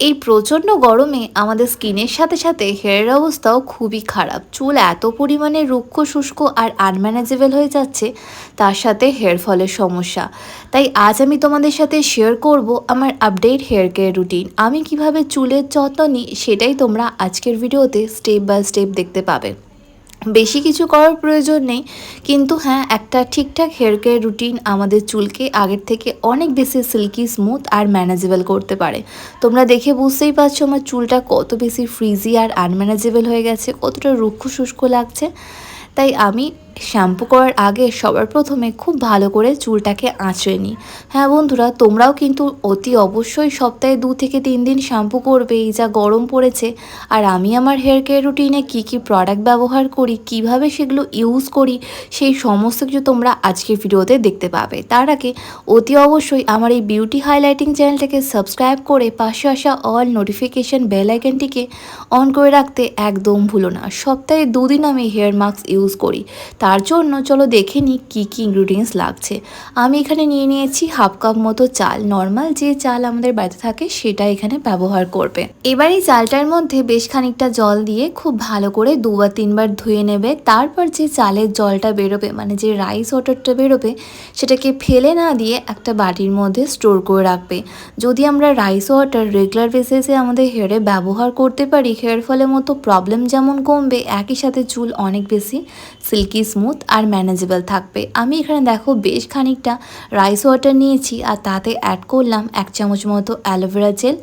এই প্রচণ্ড গরমে আমাদের স্কিনের সাথে সাথে হেয়ারের অবস্থাও খুবই খারাপ। চুল এত পরিমাণে রুক্ষ, শুষ্ক আর আনম্যানেজেবল হয়ে যাচ্ছে, তার সাথে হেয়ার ফলের সমস্যা। তাই আজ আমি তোমাদের সাথে শেয়ার করব আমার আপডেট হেয়ার কেয়ার রুটিন আমি কীভাবে চুলের যত্ন নিই সেটাই তোমরা আজকের ভিডিওতে স্টেপ বাই স্টেপ দেখতে পাবে। বেশি কিছু করার প্রয়োজন নেই। কিন্তু হ্যাঁ একটা ঠিকঠাক হেয়ার কেয়ার রুটিন আমাদের চুলকে আগের থেকে অনেক বেশি সিল্কি স্মুথ আর ম্যানেজেবল করতে পারে। তোমরা দেখে বুঝতেই পারছ আমার চুলটা কত বেশি ফ্রিজি আর আনম্যানেজেবল হয়ে গেছে, কতটা রুক্ষ শুষ্ক লাগছে। তাই আমি শ্যাম্পু করার আগে সবার প্রথমে খুব ভালো করে চুলটাকে আঁচড়ে নিই। হ্যাঁ বন্ধুরা, তোমরাও কিন্তু অতি অবশ্যই সপ্তাহে দু থেকে তিন দিন শ্যাম্পু করবে, এই যা গরম পড়েছে। আর আমি আমার হেয়ার কেয়ার রুটিনে কী কী প্রোডাক্ট ব্যবহার করি, কীভাবে সেগুলো ইউজ করি, সেই সমস্ত কিছু তোমরা আজকের ভিডিওতে দেখতে পাবে। তার আগে অতি অবশ্যই আমার এই বিউটি হাইলাইটিং চ্যানেলটাকে সাবস্ক্রাইব করে পাশে আসা অল নোটিফিকেশান বেল আইকনটিকে অন করে রাখতে একদম ভুলো না। সপ্তাহে দুদিন আমি হেয়ার মাস্ক ইউজ করি। তার জন্য চলো দেখে নিই কী কী ইনগ্রিডিয়েন্টস লাগছে। আমি এখানে নিয়ে নিয়েছি হাফ কাপ মতো চাল। নর্মাল যে চাল আমাদের বাড়িতে থাকে সেটা এখানে ব্যবহার করবে। এবার এই চালটার মধ্যে বেশ খানিকটা জল দিয়ে খুব ভালো করে দুবার তিনবার ধুয়ে নেবে। তারপর যে চালের জলটা বেরোবে মানে যে রাইস ওয়াটারটা বেরোবে, সেটাকে ফেলে না দিয়ে একটা বাটির মধ্যে স্টোর করে রাখবে। যদি আমরা রাইস ওয়াটার রেগুলার বেসিসে আমাদের হেয়ারে ব্যবহার করতে পারি হেয়ার ফলের মতো প্রবলেম যেমন কমবে, একই সাথে চুল অনেক বেশি সিল্কি স্মুথ আর ম্যানেজেবল থাকবে। আমি এখানে দেখো বেশ খানিকটা রাইস ওয়াটার নিয়েছি আর তাতে অ্যাড করলাম এক চামচ মতো অ্যালোভেরা জেল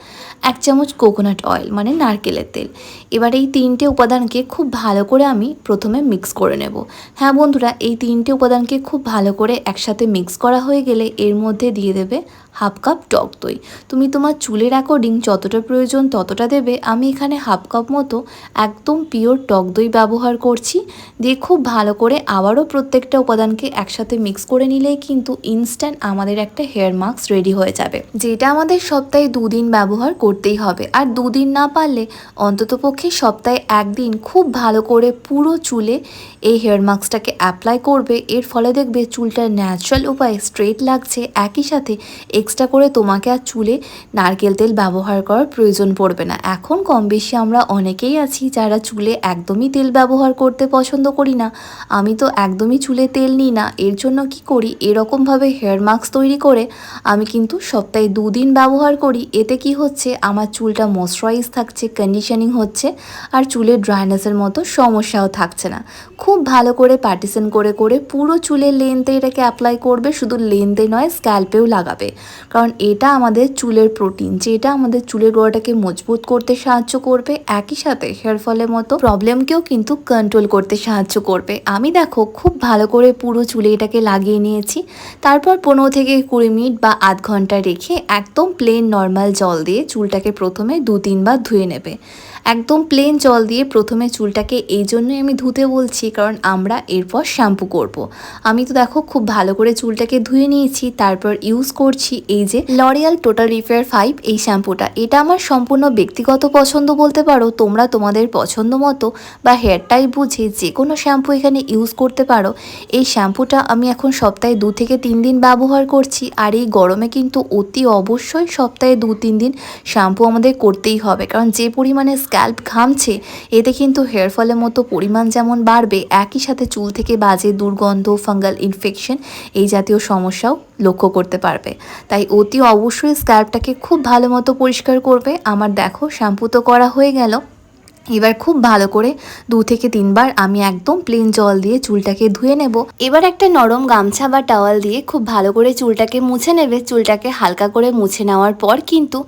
এক চামচ কোকোনাট অয়েল মানে নারকেলের তেল। এবার এই তিনটে উপাদানকে খুব ভালো করে আমি প্রথমে মিক্স করে নেব। হ্যাঁ বন্ধুরা, এই তিনটে উপাদানকে খুব ভালো করে একসাথে মিক্স করা হয়ে গেলে এর মধ্যে দিয়ে দেবে হাফ কাপ টক দই। তুমি তোমার চুলের অ্যাকর্ডিং যতটা প্রয়োজন ততটা দেবে। আমি এখানে হাফ কাপ মতো একদম পিওর টক দই ব্যবহার করছি। দিয়ে খুব ভালো করে আবারও প্রত্যেকটা উপাদানকে একসাথে মিক্স করে নিলেই কিন্তু ইনস্ট্যান্ট আমাদের একটা হেয়ার মাস্ক রেডি হয়ে যাবে। যেটা আমাদের সপ্তাহে দুদিন ব্যবহার করতেই হবে। আর দুদিন না পারলে অন্ততপক্ষে সপ্তাহে একদিন খুব ভালো করে পুরো চুলে এই হেয়ার মাস্কটাকে অ্যাপ্লাই করবে। এর ফলে দেখবে চুলটা ন্যাচারাল উপায়ে স্ট্রেট লাগছে। একই সাথে এক্সট্রা করে তোমাকে আর চুলে নারকেল তেল ব্যবহার করার প্রয়োজন পড়বে না। এখন কম বেশি আমরা অনেকেই আছি যারা চুলে একদমই তেল ব্যবহার করতে পছন্দ করি না। আমি তো একদমই চুলে তেল নিই না, এর জন্য কি করি? এরকমভাবে হেয়ার মাস্ক তৈরি করে আমি কিন্তু সপ্তাহে দুদিন ব্যবহার করি। এতে কি হচ্ছে? আমার চুলটা ময়শ্চারাইজ থাকছে কন্ডিশনিং হচ্ছে, আর চুলের ড্রাইনেসের মতো সমস্যাও থাকছে না। খুব ভালো করে পার্টিশন করে করে পুরো চুলের লেন্থে এটাকে অ্যাপ্লাই করবে, শুধু লেন্থে নয় স্ক্যাল্পেও লাগাবে। কারণ এটা আমাদের চুলের প্রোটিন যেটা আমাদের চুলের গোড়াটাকে মজবুত করতে সাহায্য করবে, একই সাথে হেয়ার ফলের মতো প্রবলেমকেও কিন্তু কন্ট্রোল করতে সাহায্য করবে। আমি দেখো, খুব ভালো করে পুরো চুলে এটাকে লাগিয়ে নিয়েছি। তারপর পনেরো থেকে কুড়ি মিনিট বা আধ ঘণ্টা রেখে একদম প্লেন নর্মাল জল দিয়ে চুলটাকে প্রথমে দু তিনবার ধুয়ে নেবে। একদম প্লেন জল দিয়ে প্রথমে চুলটাকে এই জন্যই আমি ধুতে বলছি, কারণ আমরা এরপর শ্যাম্পু করব। আমি তো দেখো খুব ভালো করে চুলটাকে ধুয়ে নিয়েছি, তারপর ইউজ করছি এই যে লরিয়াল টোটাল রিপেয়ার ফাইভ এই শ্যাম্পুটা এটা আমার সম্পূর্ণ ব্যক্তিগত পছন্দ বলতে পারো, তোমরা তোমাদের পছন্দ মতো বা হেয়ার টাইপ বুঝে যে কোনো শ্যাম্পু এখানে ইউজ করতে পারো। এই শ্যাম্পুটা আমি এখন সপ্তাহে দু থেকে তিন দিন ব্যবহার করছি, আর এই গরমে কিন্তু অতি অবশ্যই সপ্তাহে দু, তিন দিন শ্যাম্পু আমাদের করতেই হবে। কারণ যে পরিমাণে স্ক্যাল্প ঘামছে, এতে কিন্তু হেয়ার ফলের মতো পরিমাণ যেমন বাড়বে, একই সাথে চুল থেকে বাজে দুর্গন্ধ, ফাঙ্গাল ইনফেকশন এই জাতীয় সমস্যাও লক্ষ্য করতে পারবে। তাই অতি অবশ্যই স্ক্যাল্পটাকে খুব ভালো মতো পরিষ্কার করবে। আমার দেখো, শ্যাম্পু তো করা হয়ে গেল। এবার খুব ভালো করে দু থেকে তিনবার আমি একদম প্লেন জল দিয়ে চুলটাকে ধুয়ে নেব। এবার একটা নরম গামছা বা টাওয়াল দিয়ে খুব ভালো করে চুলটাকে মুছে নেবে। চুলটাকে হালকা করে মুছে নেওয়ার পর কিন্তু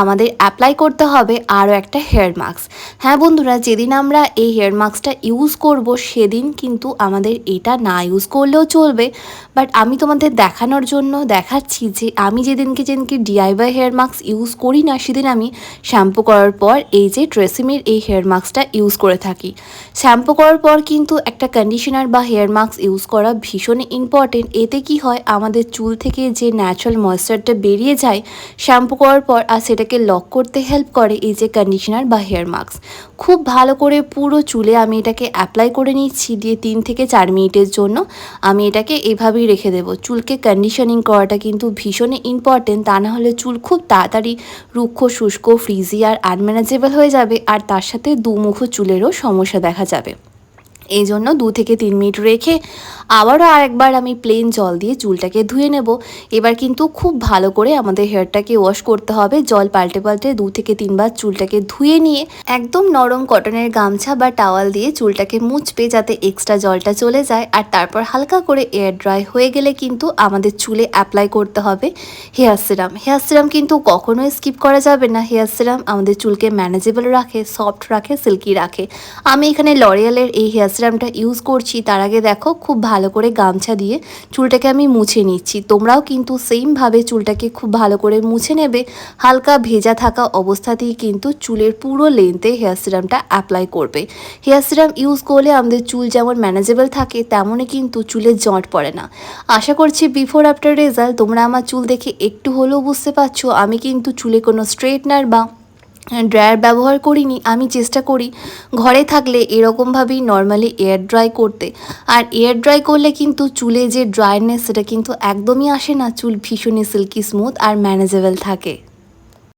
আমাদের অ্যাপ্লাই করতে হবে আরও একটা হেয়ার মাস্ক হ্যাঁ বন্ধুরা, যেদিন আমরা এই হেয়ার মাস্কটা ইউজ করব, সেদিন কিন্তু আমাদের এটা না ইউজ করলেও চলবে। বাট আমি তোমাদের দেখানোর জন্য দেখাচ্ছি যে আমি যেদিনকে যেদিনকে ডিআইওয়াই হেয়ার মাস্ক ইউজ করি না, সেদিন আমি শ্যাম্পু করার পর এই যে ট্রেসিমির এই হেয়ার হেয়ার মাস্কটা ইউজ করে থাকি। শ্যাম্পু করার পর কিন্তু একটা কন্ডিশনার বা হেয়ার মাস্ক ইউজ করা ভীষণ ইম্পর্টেন্ট এতে কি হয়, আমাদের চুল থেকে যে ন্যাচারাল ময়েশ্চারটা বেরিয়ে যায় শ্যাম্পু করার পর আর সেটাকে লক করতে হেল্প করে এই যে কন্ডিশনার বা হেয়ার মাস্ক খুব ভালো করে পুরো চুলে আমি এটাকে অ্যাপ্লাই করে নিচ্ছি, দিয়ে তিন থেকে চার মিনিটের জন্য আমি এটাকে এভাবেই রেখে দেবো। চুলকে কন্ডিশনিং করাটা কিন্তু ভীষণই ইম্পর্টেন্ট তা না হলে চুল খুব তাড়াতাড়ি রুক্ষ, শুষ্ক ফ্রিজি আর আনম্যানেজেবল হয়ে যাবে, আর তার সাথে দুমুখো চুলেরও সমস্যা দেখা যাবে। এই জন্য দু থেকে তিন মিনিট রেখে আবারও আরেকবার আমি প্লেন জল দিয়ে চুলটাকে ধুয়ে নেব। এবার কিন্তু খুব ভালো করে আমাদের হেয়ারটাকে ওয়াশ করতে হবে। জল পাল্টে পাল্টে দু থেকে তিনবার চুলটাকে ধুয়ে নিয়ে একদম নরম কটনের গামছা বা টাওয়াল দিয়ে চুলটাকে মুছবে যাতে এক্সট্রা জলটা চলে যায়। আর তারপর হালকা করে এয়ার ড্রাই হয়ে গেলে কিন্তু আমাদের চুলে অ্যাপ্লাই করতে হবে হেয়ার সিরাম হেয়ার সিরাম কিন্তু কখনোই স্কিপ করা যাবে না। হেয়ার সিরাম আমাদের চুলকে ম্যানেজেবল রাখে সফট রাখে সিল্কি রাখে। আমি এখানে লরিয়ালের এই হেয়ার সিরামটা ইউজ করছি, তার আগে দেখো খুব ভালো করে গামছা দিয়ে চুলটাকে আমি মুছে নিচ্ছি। তোমরাও কিন্তু সেমভাবে চুলটাকে খুব ভালো করে মুছে নেবে। হালকা ভেজা থাকা অবস্থাতেই কিন্তু চুলের পুরো লেন্থে হেয়ার সিরামটা অ্যাপ্লাই করবে। হেয়ার সিরাম ইউজ করলে আমাদের চুল যেমন ম্যানেজেবল থাকে, তেমনই কিন্তু চুলের জট পড়ে না। আশা করছি বিফোর আফটার রেজাল্ট তোমরা আমার চুল দেখে একটু হলেও বুঝতে পারছ, আমি কিন্তু চুলে কোনো স্ট্রেটনার বা ড্রায়ার ব্যবহার করিনি, আমি চেষ্টা করি। ঘরে থাকলে এরকমভাবেই নর্মালি এয়ার ড্রাই করতে। আর এয়ার ড্রাই করলে কিন্তু চুলে যে ড্রাইনেস সেটা কিন্তু একদমই আসে না। চুল ভীষণই সিল্কি স্মুথ আর ম্যানেজেবল থাকে।